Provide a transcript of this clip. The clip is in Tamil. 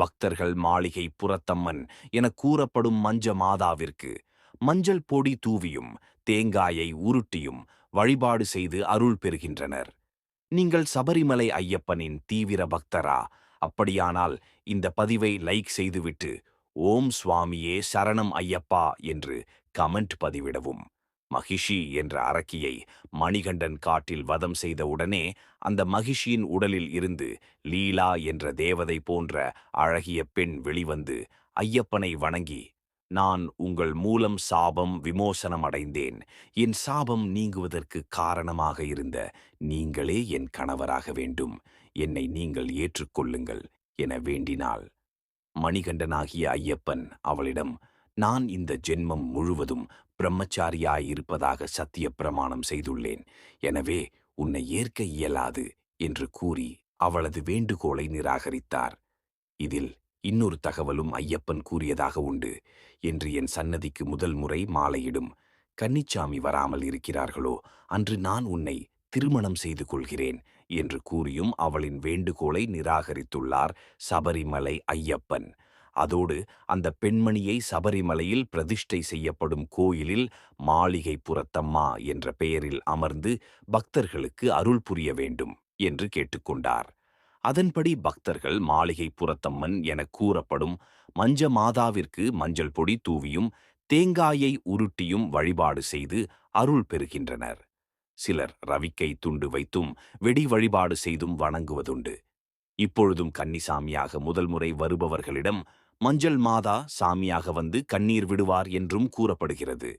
பக்தர்கள் மாளிகை புறத்தம்மன் என கூறப்படும் மஞ்ச மாதாவிற்கு மஞ்சள் பொடி தூவியும் தேங்காயை உருட்டியும் வழிபாடு செய்து அருள் பெறுகின்றனர். நீங்கள் சபரிமலை ஐயப்பனின் தீவிர பக்தரா? அப்படியானால் இந்த பதிவை லைக் செய்துவிட்டு ஓம் சுவாமியே சரணம் ஐயப்பா என்று கமெண்ட் பதிவிடவும். மகிஷி என்ற அரக்கியை மணிகண்டன் காட்டில் வதம் செய்த உடனே அந்த மகிஷியின் உடலில் இருந்து லீலா என்ற தேவதை போன்ற அழகிய பெண் வெளிவந்து ஐயப்பனை வணங்கி நான் உங்கள் மூலம் சாபம் விமோசனம் அடைந்தேன். என் சாபம் நீங்குவதற்கு காரணமாக இருந்த நீங்களே என் கணவராக வேண்டும். என்னை நீங்கள் ஏற்றுக்கொள்ளுங்கள் என வேண்டினாள். மணிகண்டனாகிய ஐயப்பன் அவளிடம் நான் இந்த ஜென்மம் முழுவதும் பிரம்மச்சாரியாயிருப்பதாக சத்திய பிரமாணம் செய்துள்ளேன். எனவே உன்னை ஏற்க இயலாது என்று கூறி அவளது வேண்டுகோளை நிராகரித்தார். இதில் இன்னொரு தகவலும் ஐயப்பன் கூறியதாக உண்டு என்று என் சன்னதிக்கு முதல் முறை மாலையிடும். கன்னிச்சாமி வராமல் இருக்கிறார்களோ அன்று நான் உன்னை திருமணம் செய்து கொள்கிறேன் என்று கூறியும் அவளின் வேண்டுகோளை நிராகரித்துள்ளார் சபரிமலை ஐயப்பன். அதோடு அந்த பெண்மணியை சபரிமலையில் பிரதிஷ்டை செய்யப்படும் கோயிலில் மாளிகை புறத்தம்மா என்ற பெயரில் அமர்ந்து பக்தர்களுக்கு அருள் புரிய வேண்டும் என்று கேட்டுக்கொண்டார். அதன்படி பக்தர்கள் மாளிகை புறத்தம்மன் என கூறப்படும் மஞ்ச மாதாவிற்கு மஞ்சள் பொடி தூவியும் தேங்காயை உருட்டியும் வழிபாடு செய்து அருள் பெறுகின்றனர். சிலர் ரவிக்கை துண்டு வைத்தும் வெடி வழிபாடு செய்தும் வணங்குவதுண்டு. இப்பொழுதும் கன்னிசாமியாக முதல் முறை வருபவர்களிடம் மஞ்சள் மாதா சாமியாக வந்து கண்ணீர் விடுவார் என்றும் கூறப்படுகிறது.